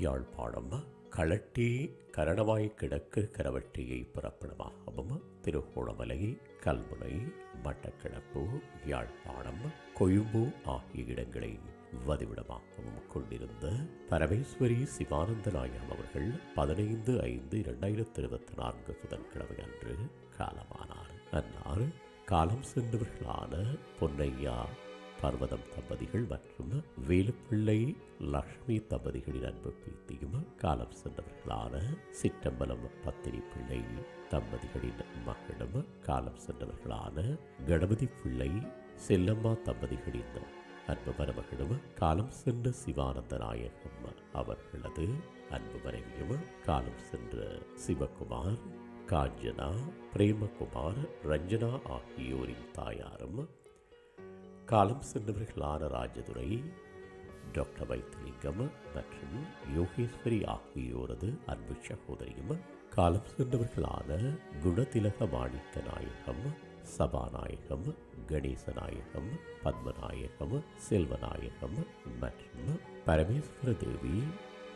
யாழ்ப்பாணம் களட்டி கரணவாய் கிழக்கு கரவட்டியை பிறப்பிடமாகவும் திருகோணமலை கல்முனை மட்டக்கிழப்பு யாழ்ப்பாணம் கொழும்பு ஆகிய இடங்களை வதிவிடமாகவும் கொண்டிருந்த பரமேஸ்வரி சிவானந்த நாயம் அவர்கள் பதினைந்து ஐந்து இரண்டாயிரத்தி இருபத்தி நான்கு புதன்கிழமை அன்று காலமானார். அன்னார் காலம் சென்றவர்களான பொன்னையா பர்வதம் தம்பதிகள் மற்றும் வேலுப்பிள்ளை லக்ஷ்மி தம்பதிகளின் அன்பு பீத்தியும் காலம் சென்றவர்களான சிற்றம்பலம் பத்தினி பிள்ளை தம்பதிகளின் மகளும் காலம் சென்றவர்களான கணபதி பிள்ளை செல்லம்மா தம்பதிகளின் அன்பு மருமகளும் காலம் சென்ற சிவானந்த நாயகம் அவர்களது அன்பு மனைவியும் காலம் சென்ற சிவகுமார் காஞ்சனா பிரேமகுமார் ரஞ்சனா ஆகியோரின் தாயாரும் காலம் சென்றவர்களான ராஜதுரை டாக்டர் வைத்திலிங்கம் மற்றும் யோகேஸ்வரி ஆகியோரது அன்பு சகோதரியும் காலம் சென்றவர்களான குணதிலக மாணிக்க நாயகம் சபாநாயகம் கணேசநாயகம் பத்மநாயகம் செல்வநாயகம் மற்றும் பரமேஸ்வர தேவி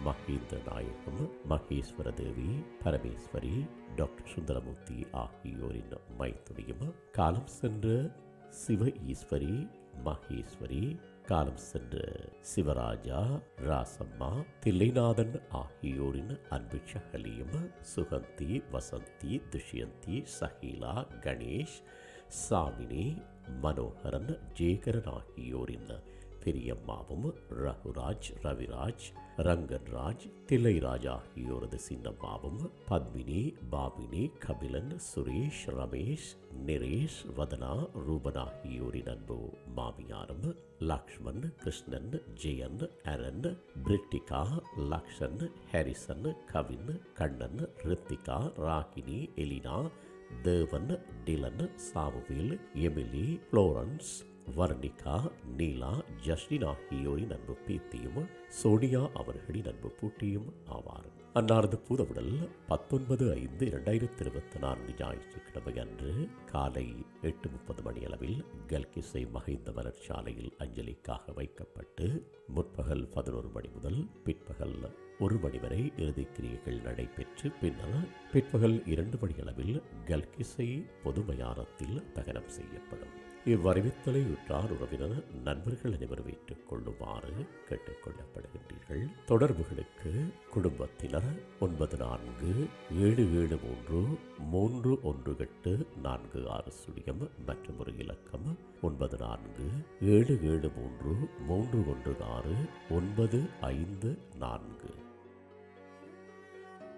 மகேந்திர நாயகம் மகேஸ்வர தேவி பரமேஸ்வரி டாக்டர் சுந்தரமூர்த்தி ஆகியோரின் மைத்துனியும் காலம் சென்ற சிவ ஈஸ்வரி மகேஸ்வரி காலம் சென்ற சிவராஜா ராசம்மா தில்லைநாதன் ஆகியோரின் அன்பு சகலியும் சுகந்தி வசந்தி துஷ்யந்தி சஹீலா கணேஷ் சாமினி மனோகரன் ஜேகரன் ஆகியோரின் பெரியம்மாவும் ரகுராஜ் ரவிராஜ் ரங்கன்ராஜ் தில்லைராஜ் ஆகியோரது சின்னம்மாவும் பத்மினி பாபினி கபிலன் சுரேஷ் ரமேஷ் நிரேஷ் வதனா ரூபன் ஆகியோரின் அன்பு மாமியாரும் Lakshman Krishnan Jeyan Aran Pritika Lakshan Harrison Kavin Kannan Rithika Ragini Elina Devan Dylan Samuel Emily Florence Varnika Neela Justin ஆகியோரின் அன்பு பீத்தியும் சோனியா அவர்களின் அன்பு பூட்டியும் ஆவார். அன்னாரது பூதவுடல் பத்தொன்பது ஐந்து இரண்டாயிரத்தி இருபத்தி நான்கு ஞாயிற்றுக்கிழமை அன்று காலை எட்டு முப்பது மணி அளவில் கல்கிசை மகைந்த மலர்ச்சாலையில் அஞ்சலிக்காக வைக்கப்பட்டு முற்பகல் பதினோரு மணி முதல் பிற்பகல் ஒரு மணி வரை இறுதிக்கிரியைகள் நடைபெற்று பின்னர் பிற்பகல் இரண்டு மணி அளவில் கல்கிசை பொது மயானத்தில் தகனம் செய்யப்படும். இவ்வறிவித்தலை உற்றார் உறவினர் நண்பர்கள் அனைவரும் ஏற்றுக் கொள்ளுமாறு கேட்டுக்கொள்ளப்படுகின்றீர்கள். தொடர்புகளுக்கு குடும்பத்தினர் ஒன்பது நான்கு ஏழு ஏழு மூன்று மூன்று ஒன்று எட்டு நான்கு ஆறு சுழியம் மற்றும் ஒரு இலக்கம் ஒன்பது நான்கு ஏழு ஏழு மூன்று மூன்று ஒன்று ஆறு ஒன்பது ஐந்து நான்கு.